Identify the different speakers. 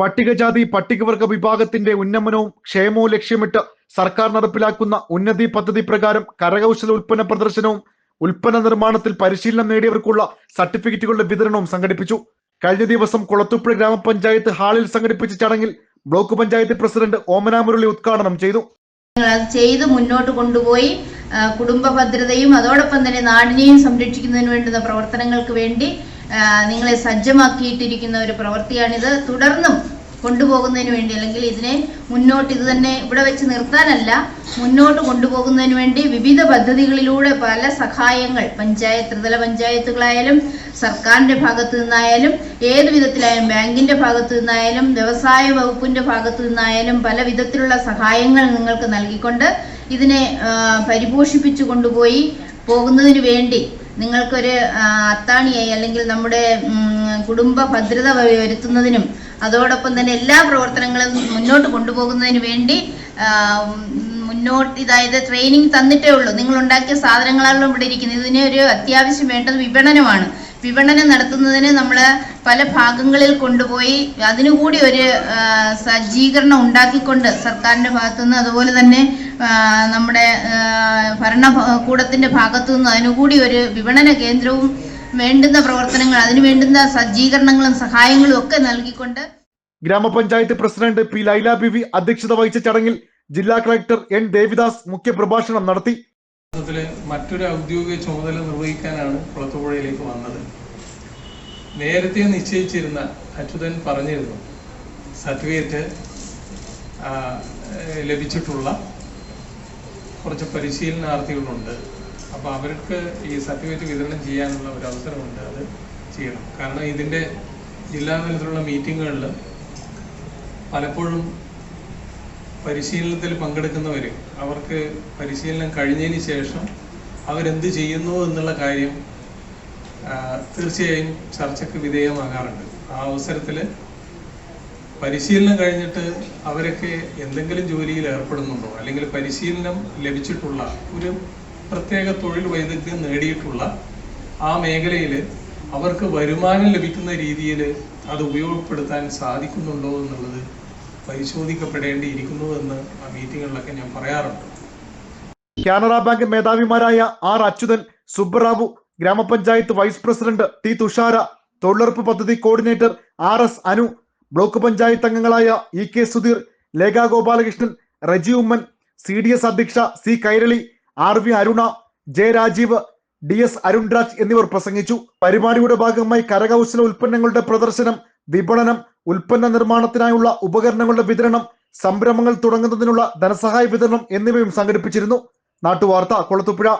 Speaker 1: പട്ടികജാതി പട്ടികവർഗ വിഭാഗത്തിന്റെ ഉന്നമനവും ക്ഷേമവും ലക്ഷ്യമിട്ട് സർക്കാർ നടപ്പിലാക്കുന്ന ഉന്നതി പദ്ധതി പ്രകാരം കരകൗശല ഉൽപ്പന്ന പ്രദർശനവും ഉൽപ്പന്ന നിർമ്മാണത്തിൽ പരിശീലനം നേടിയവർക്കുള്ള സർട്ടിഫിക്കറ്റുകളുടെ വിതരണവും സംഘടിപ്പിച്ചു. കഴിഞ്ഞ ദിവസം കുളത്തൂപ്പുഴ ഗ്രാമപഞ്ചായത്ത് ഹാളിൽ സംഘടിപ്പിച്ച ചടങ്ങിൽ ബ്ലോക്ക് പഞ്ചായത്ത് പ്രസിഡന്റ് ഓമന മുരളി ഉദ്ഘാടനം ചെയ്തു.
Speaker 2: ചെയ്ത് മുന്നോട്ട് കൊണ്ടുപോയി. കുടുംബ ഭദ്രതയും അതോടൊപ്പം തന്നെ നാടിനെയും സംരക്ഷിക്കുന്നതിന് വേണ്ടുന്ന പ്രവർത്തനങ്ങൾക്ക് വേണ്ടി നിങ്ങളെ സജ്ജമാക്കിയിട്ടിരിക്കുന്ന ഒരു പ്രവൃത്തിയാണിത്. തുടർന്നും കൊണ്ടുപോകുന്നതിന് വേണ്ടി അല്ലെങ്കിൽ ഇതിനെ മുന്നോട്ട് ഇത് തന്നെ ഇവിടെ വെച്ച് നിർത്താനല്ല മുന്നോട്ട് കൊണ്ടുപോകുന്നതിന് വേണ്ടി വിവിധ പദ്ധതികളിലൂടെ പല സഹായങ്ങൾ പഞ്ചായത്ത് ത്രിതല പഞ്ചായത്തുകളായാലും സർക്കാരിന്റെ ഭാഗത്തു നിന്നായാലും ഏത് വിധത്തിലായാലും ബാങ്കിന്റെ ഭാഗത്തു നിന്നായാലും വ്യവസായ വകുപ്പിന്റെ ഭാഗത്തു നിന്നായാലും പല വിധത്തിലുള്ള സഹായങ്ങൾ നിങ്ങൾക്ക് നൽകിക്കൊണ്ട് ഇതിനെ പരിപോഷിപ്പിച്ചു കൊണ്ടുപോയി പോകുന്നതിന് വേണ്ടി നിങ്ങൾക്കൊരു അത്താണിയായി അല്ലെങ്കിൽ നമ്മുടെ കുടുംബ ഭദ്രത വരുത്തുന്നതിനും അതോടൊപ്പം തന്നെ എല്ലാ പ്രവർത്തനങ്ങളും മുന്നോട്ട് കൊണ്ടുപോകുന്നതിന് വേണ്ടി മുന്നോട്ട് ഇതായത് ട്രെയിനിങ് തന്നിട്ടേ ഉള്ളൂ. നിങ്ങൾ ഉണ്ടാക്കിയ സാധനങ്ങളാണല്ലോ ഇവിടെ ഇരിക്കുന്നത്. ഇതിന് ഒരു അത്യാവശ്യം വേണ്ടത് വിപണനമാണ്. വിപണനം നടത്തുന്നതിന് നമ്മൾ പല ഭാഗങ്ങളിൽ കൊണ്ടുപോയി അതിനുകൂടി ഒരു സജ്ജീകരണം ഉണ്ടാക്കിക്കൊണ്ട് സർക്കാരിന്റെ ഭാഗത്തുനിന്ന് അതുപോലെ തന്നെ നമ്മുടെ ഭരണകൂടത്തിന്റെ ഭാഗത്തുനിന്ന് അതിനുകൂടി ഒരു വിപണന കേന്ദ്രവും വേണ്ടുന്ന പ്രവർത്തനങ്ങൾ അതിനു വേണ്ടുന്ന സജ്ജീകരണങ്ങളും സഹായങ്ങളും ഒക്കെ നൽകിക്കൊണ്ട്
Speaker 1: ഗ്രാമപഞ്ചായത്ത് പ്രസിഡന്റ് പി ലൈല ബിവി അധ്യക്ഷത വഹിച്ച ചടങ്ങിൽ ജില്ലാ കളക്ടർ എൻ ദേവിദാസ് മുഖ്യപ്രഭാഷണം നടത്തി.
Speaker 3: മറ്റൊരു ഔദ്യോഗിക ചുമതല നിർവഹിക്കാനാണ് കുളത്തുപുഴയിലേക്ക് വന്നത്. നേരത്തെ നിശ്ചയിച്ചിരുന്ന അച്യുതൻ പറഞ്ഞിരുന്നു സർട്ടിഫിക്കറ്റ് ലഭിച്ചിട്ടുള്ള കുറച്ച് പരിശീലനാർത്ഥികളുണ്ട്. അപ്പോൾ അവർക്ക് ഈ സർട്ടിഫിക്കറ്റ് വിതരണം ചെയ്യാനുള്ള ഒരു അവസരമുണ്ട് അത് ചെയ്യണം. കാരണം ഇതിന്റെ ജില്ലാ തലത്തിലുള്ള മീറ്റിങ്ങുകളിൽ പലപ്പോഴും പരിശീലനത്തിൽ പങ്കെടുക്കുന്നവർ അവർക്ക് പരിശീലനം കഴിഞ്ഞതിന് ശേഷം അവരെന്ത് ചെയ്യുന്നു എന്നുള്ള കാര്യം തീർച്ചയായും ചർച്ചയ്ക്ക് വിധേയമാകാറുണ്ട്. ആ അവസരത്തിൽ പരിശീലനം കഴിഞ്ഞിട്ട് അവരൊക്കെ എന്തെങ്കിലും ജോലിയിൽ ഏർപ്പെടുന്നുണ്ടോ അല്ലെങ്കിൽ പരിശീലനം ലഭിച്ചിട്ടുള്ള ഒരു പ്രത്യേക തൊഴിൽ വൈദഗ്ധ്യം നേടിയിട്ടുള്ള ആ മേഖലയിൽ അവർക്ക് വരുമാനം ലഭിക്കുന്ന രീതിയിൽ അത് ഉപയോഗപ്പെടുത്താൻ സാധിക്കുന്നുണ്ടോ എന്നുള്ളത് പരിശോധിക്കപ്പെടേണ്ടിയിരിക്കുന്നു എന്ന് ആ മീറ്റിങ്ങുകളിലൊക്കെ ഞാൻ പറയാറുണ്ട്.
Speaker 1: കാനറ ബാങ്ക് മേധാവിമാരായ ആർ അച്യുതൻ സുബ്ബറാവു ഗ്രാമപഞ്ചായത്ത് വൈസ് പ്രസിഡന്റ് ടി തുഷാര തൊഴിലുറപ്പ് പദ്ധതി coordinator R S Anu block panchayat അംഗങ്ങളായ E K Sudheer Lekha Gopalakrishnan Reji Oommen C D S അധ്യക്ഷ C Kairali R V Aruna J Rajeev D S Arunraj എന്നിവർ പ്രസംഗിച്ചു. പരിപാടിയുടെ ഭാഗമായി കരകൗശല ഉൽപ്പന്നങ്ങളുടെ പ്രദർശനം വിപണനം ഉൽപ്പന്ന നിർമ്മാണത്തിനായുള്ള ഉപകരണങ്ങളുടെ വിതരണം സംരംഭങ്ങൾ തുടങ്ങുന്നതിനുള്ള ധനസഹായ വിതരണം എന്നിവയും സംഘടിപ്പിച്ചിരുന്നു. നാട്ടുവാർത്ത കൊളത്തുപുഴ.